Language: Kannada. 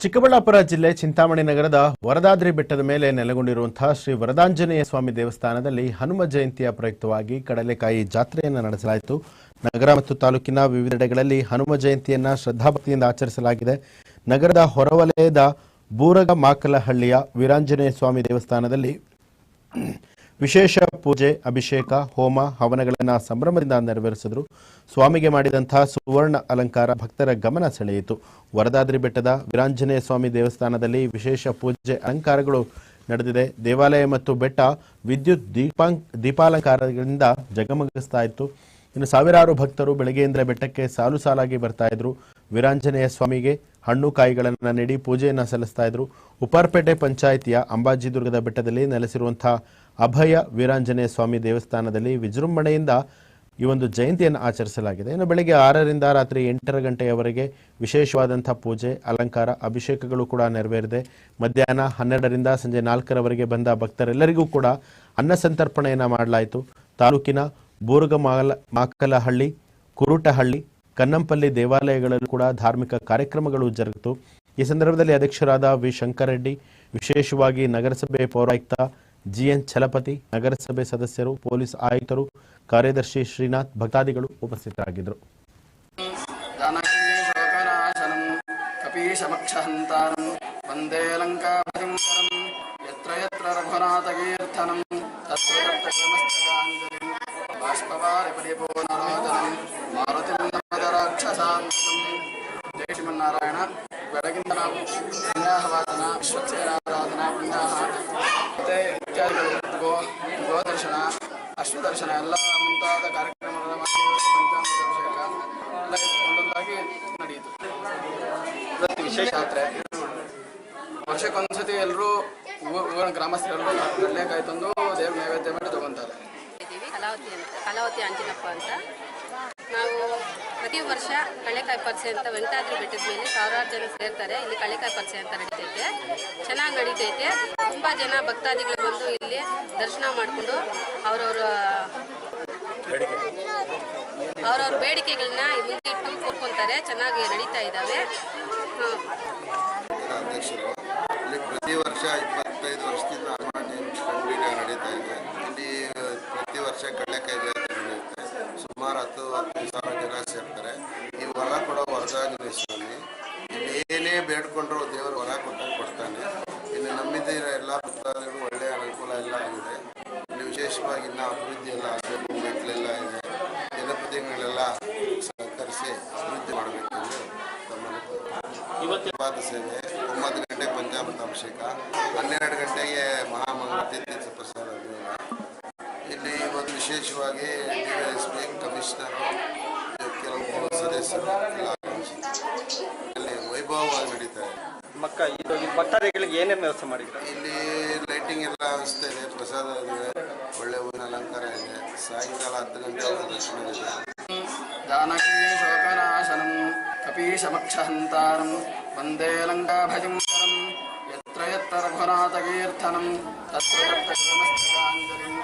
ಚಿಕ್ಕಬಳ್ಳಾಪುರ ಜಿಲ್ಲೆ ಚಿಂತಾಮಣಿ ನಗರದ ವರದಾದ್ರಿ ಬೆಟ್ಟದ ಮೇಲೆ ನೆಲೆಗೊಂಡಿರುವಂತಹ ಶ್ರೀ ವರದಾಂಜನೇಯ ಸ್ವಾಮಿ ದೇವಸ್ಥಾನದಲ್ಲಿ ಹನುಮ ಜಯಂತಿಯ ಪ್ರಯುಕ್ತವಾಗಿ ಕಡಲೆಕಾಯಿ ಜಾತ್ರೆಯನ್ನು ನಡೆಸಲಾಯಿತು. ನಗರ ಮತ್ತು ತಾಲೂಕಿನ ವಿವಿಧೆಡೆಗಳಲ್ಲಿ ಹನುಮ ಜಯಂತಿಯನ್ನ ಶ್ರದ್ಧಾಭಕ್ತಿಯಿಂದ ಆಚರಿಸಲಾಗಿದೆ. ನಗರದ ಹೊರವಲಯದ ಬೂರಗ ಮಾಕಲಹಳ್ಳಿಯ ವೀರಾಂಜನೇಯ ಸ್ವಾಮಿ ದೇವಸ್ಥಾನದಲ್ಲಿ ವಿಶೇಷ ಪೂಜೆ, ಅಭಿಷೇಕ, ಹೋಮ, ಹವನಗಳನ್ನು ಸಂಭ್ರಮದಿಂದ ನೆರವೇರಿಸಿದರು. ಸ್ವಾಮಿಗೆ ಮಾಡಿದಂತಹ ಸುವರ್ಣ ಅಲಂಕಾರ ಭಕ್ತರ ಗಮನ ಸೆಳೆಯಿತು. ವರದಾದ್ರಿ ಬೆಟ್ಟದ ವೀರಾಂಜನೇಯ ಸ್ವಾಮಿ ದೇವಸ್ಥಾನದಲ್ಲಿ ವಿಶೇಷ ಪೂಜೆ ಅಲಂಕಾರಗಳು ನಡೆದಿದೆ. ದೇವಾಲಯ ಮತ್ತು ಬೆಟ್ಟ ವಿದ್ಯುತ್ ದೀಪಾಂಕ್, ದೀಪಾಲಂಕಾರಗಳಿಂದ ಜಗಮಗಿಸ್ತಾ ಇತ್ತು. ಇನ್ನು ಸಾವಿರಾರು ಭಕ್ತರು ಬೆಳಗ್ಗೆಯಿಂದ ಬೆಟ್ಟಕ್ಕೆ ಸಾಲು ಸಾಲಾಗಿ ಬರ್ತಾ ಇದ್ರು. ವೀರಾಂಜನೇಯ ಸ್ವಾಮಿಗೆ ಹಣ್ಣು ಕಾಯಿಗಳನ್ನು ನೀಡಿ ಪೂಜೆಯನ್ನು ಸಲ್ಲಿಸ್ತಾ ಇದ್ರು. ಉಪ್ಪಾರ್ಪೇಟೆ ಪಂಚಾಯಿತಿಯ ಅಂಬಾಜಿದುರ್ಗದ ಬೆಟ್ಟದಲ್ಲಿ ನೆಲೆಸಿರುವಂತಹ ಅಭಯ ವೀರಾಂಜನೇಯ ಸ್ವಾಮಿ ದೇವಸ್ಥಾನದಲ್ಲಿ ವಿಜೃಂಭಣೆಯಿಂದ ಈ ಒಂದು ಜಯಂತಿಯನ್ನು ಆಚರಿಸಲಾಗಿದೆ. ಇನ್ನು ಬೆಳಗ್ಗೆ ಆರರಿಂದ ರಾತ್ರಿ ಎಂಟರ ಗಂಟೆಯವರೆಗೆ ವಿಶೇಷವಾದಂಥ ಪೂಜೆ, ಅಲಂಕಾರ, ಅಭಿಷೇಕಗಳು ಕೂಡ ನೆರವೇರಿದೆ. ಮಧ್ಯಾಹ್ನ ಹನ್ನೆರಡರಿಂದ ಸಂಜೆ ನಾಲ್ಕರವರೆಗೆ ಬಂದ ಭಕ್ತರೆಲ್ಲರಿಗೂ ಕೂಡ ಅನ್ನ ಸಂತರ್ಪಣೆಯನ್ನು ಮಾಡಲಾಯಿತು. ತಾಲೂಕಿನ ಬೂರ್ಗಮಾಲ ಮಾಕಲಹಳ್ಳಿ, ಕುರುಟಹಳ್ಳಿ ಕನ್ನಂಪಲ್ಲಿ ದೇವಾಲಯಗಳಲ್ಲೂ ಕೂಡ ಧಾರ್ಮಿಕ ಕಾರ್ಯಕ್ರಮಗಳು ಜರುಗಿತು. ಈ ಸಂದರ್ಭದಲ್ಲಿ ಅಧ್ಯಕ್ಷರಾದ ವಿ. ಶಂಕರರೆಡ್ಡಿ, ವಿಶೇಷವಾಗಿ ನಗರಸಭೆ ಪೌರಾಯುಕ್ತ ಜಿಎನ್ ಛಲಪತಿ, ನಗರಸಭೆ ಸದಸ್ಯರು, ಪೊಲೀಸ್ ಆಯುಕ್ತರು, ಕಾರ್ಯದರ್ಶಿ ಶ್ರೀನಾಥ್, ಭಕ್ತಾದಿಗಳು ಉಪಸ್ಥಿತರಾಗಿದ್ದರು. ಜಯ ಶ್ರೀಮನ್ನಾರಾಯಣ ಬೆಳಗಿಂದ ನಾವು ಸಂಧ್ಯಾಹವಾದನ ವಿಶ್ವಕ್ಷೇರಾರಾಧನ ಪುಣ್ಯಾಹ ಮತ್ತು ಇತ್ಯಾದಿಗಳು, ಗೋ, ಗೋದರ್ಶನ, ಅಶ್ವದರ್ಶನ, ಎಲ್ಲ ಮುಂತಾದ ಕಾರ್ಯಕ್ರಮಗಳ ಪಂಚಾಮೃತ ಅಭಿಷೇಕ ಎಲ್ಲ ಒಂದೊಂದಾಗಿ ನಡೆಯಿತು. ಇವತ್ತು ವಿಶೇಷ ಯಾತ್ರೆ. ವರ್ಷಕ್ಕೊಂದ್ಸತಿ ಎಲ್ಲರೂ ಊರಿನ ಗ್ರಾಮಸ್ಥರೆಲ್ಲರೂ ಕಡಲೆಕಾಯಿ ತಂದು ದೇವ್ರ ನೈವೇದ್ಯ ಮಾಡಿ ತಗೊಂತಾರೆ. ಕಲಾವತಿ ಅಂತ, ಕಲಾವತಿ ಅಂಜಿನಪ್ಪ ಅಂತ. ನಾವು ಪ್ರತಿ ವರ್ಷ ಕಳೆಕಾಯಿ ಪರಿಚಯ ಅಂತ ವೆಂಕಟಾದ್ರಿ ಬೆಟ್ಟದ ಮೇಲೆ ಸಾವಿರಾರು ಜನ ಸೇರ್ತಾರೆ. ಇಲ್ಲಿ ಕಳೆಕಾಯಿ ಪರಿಚಯ ಅಂತ ನಡೀತೈತೆ. ಚೆನ್ನಾಗಿ ನಡೀತೈತೆ. ತುಂಬ ಜನ ಭಕ್ತಾದಿಗಳು ಬಂದು ಇಲ್ಲಿ ದರ್ಶನ ಮಾಡಿಕೊಂಡು ಅವರವರ ಅವ್ರವ್ರ ಬೇಡಿಕೆಗಳನ್ನ ಮುಂದಿಟ್ಟು ಕೋರ್ಕೊಂತಾರೆ ಚೆನ್ನಾಗಿ ನಡೀತಾ ಇದ್ದಾವೆ. ಪ್ರತಿ ವರ್ಷ ಇಪ್ಪತ್ತೈದು ವರ್ಷದಿಂದ ನಡೀತಾ ಇದೆ. ಪ್ರತಿ ವರ್ಷ ಕಡಲೆಕಾಯಿ ಜಾತ್ರೆ ನಡೆಯುತ್ತೆ ಸುಮಾರು ಹತ್ತು ಹತ್ತು ಸಾವಿರ ಜನ ಸೇರ್ತಾರೆ ಈ ವರ ಕೊಡೋ ವರದಾಂಜನೇಯ ಸ್ವಾಮಿ ಇಲ್ಲಿ ಏನೇ ಬೇಡ್ಕೊಂಡ್ರು ದೇವರು ಹೊರ ಕೊಟ್ಟಂಗೆ ಕೊಡ್ತಾನೆ. ಇನ್ನು ಇರೋ ಎಲ್ಲ ಭಕ್ತಾದಿಗಳು ಒಳ್ಳೆಯ ಅನುಕೂಲ ಎಲ್ಲ ಆಗಿದೆ. ಇಲ್ಲಿ ವಿಶೇಷವಾಗಿ ಇನ್ನೂ ಅಭಿವೃದ್ಧಿ ಎಲ್ಲ ಆಗಬೇಕು ಮೆಟ್ಲೆಲ್ಲ ಇದೆ. ಜನಪ್ರತಿನಿಧಿಗಳೆಲ್ಲ ಸಹಕರಿಸಿ ಅಭಿವೃದ್ಧಿ ಮಾಡಬೇಕು ಎಂದು ತಮ್ಮಲ್ಲಿ ಪ್ರಭಾತ ಸೇವೆ. ಒಂಬತ್ತು ಗಂಟೆ ಪಂಚಾಮೃತ ಅಭಿಷೇಕ ಹನ್ನೆರಡು ಗಂಟೆಗೆ ಮಹಾಮಂಗಳಾರತಿ ತೀರ್ಥ ಪ್ರಸಾದ ಇಲ್ಲಿ ಇವತ್ತು ವಿಶೇಷವಾಗಿ ಡಿ ಎಸ್ ಪಿ, ಕಮಿಷನರು, ಕೆಲವು ಸದಸ್ಯರು ಎಲ್ಲ ಮಕ್ಕ ಇದು ಭಕ್ತಾದಿಗಳಿಗೆ ಏನೇನು ವ್ಯವಸ್ಥೆ ಮಾಡಿದ್ರು ಇಲ್ಲಿ ಲೈಟಿಂಗ್ ಎಲ್ಲ ವ್ಯವಸ್ಥೆ ಇದೆ ಪ್ರಸಾದ ಇದೆ ಒಳ್ಳೆ ಹೂವಿನ ಅಲಂಕಾರ ಇದೆ ಸಾಯಂಕಾಲ ಹತ್ತು ಗಂಟೆ ದರ್ಶನ ಇದೆ. ಜಾನಕಿ ಶೋಕನಾಶನಂ ವಂದೇ ಲಂಕಾಭಜಂ ಯತ್ರ ಯತ್ರ ರಘುನಾಥಕೀರ್ತನಂ ತತ್ರ ತತ್ರ ನಮಸ್ಕಾರಾಂಜಲಿಂ